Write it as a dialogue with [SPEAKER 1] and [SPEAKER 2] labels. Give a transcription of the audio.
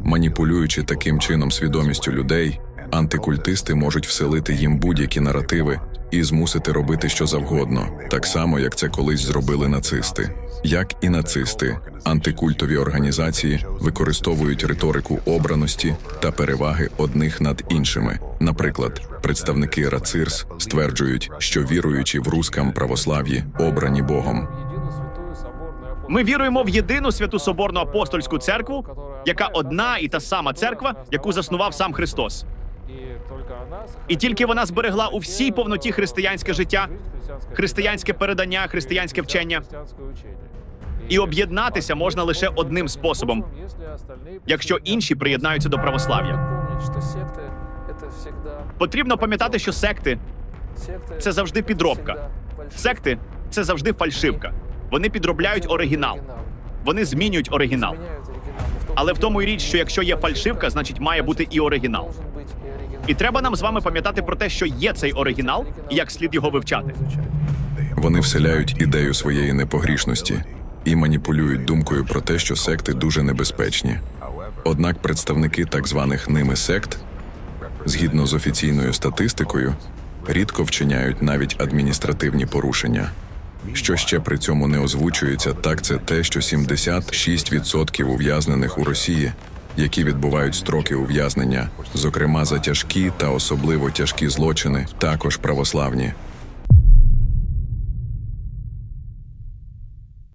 [SPEAKER 1] Маніпулюючи таким чином свідомістю людей, антикультисти можуть вселити їм будь-які наративи і змусити робити що завгодно, так само як це колись зробили нацисти. Як і нацисти, антикультові організації використовують риторику обраності та переваги одних над іншими. Наприклад, представники Рацирс стверджують, що віруючи в рускам православ'ї обрані Богом.
[SPEAKER 2] Ми віруємо в єдину святу соборну апостольську церкву, яка одна і та сама церква, яку заснував сам Христос. І тільки вона зберегла у всій повноті християнське життя, християнське передання, християнське вчення. І об'єднатися можна лише одним способом, якщо інші приєднаються до православ'я. Потрібно пам'ятати, що секти це завжди підробка. Секти це завжди фальшивка. Вони підробляють оригінал. Вони змінюють оригінал. Але в тому і річ, що якщо є фальшивка, значить має бути і оригінал. І треба нам з вами пам'ятати про те, що є цей оригінал, і як слід його вивчати.
[SPEAKER 1] Вони вселяють ідею своєї непогрішності і маніпулюють думкою про те, що секти дуже небезпечні. Однак представники так званих ними сект, згідно з офіційною статистикою, рідко вчиняють навіть адміністративні порушення. Що ще при цьому не озвучується, так це те, що 76% ув'язнених у Росії, які відбувають строки ув'язнення, зокрема за тяжкі та особливо тяжкі злочини, також православні.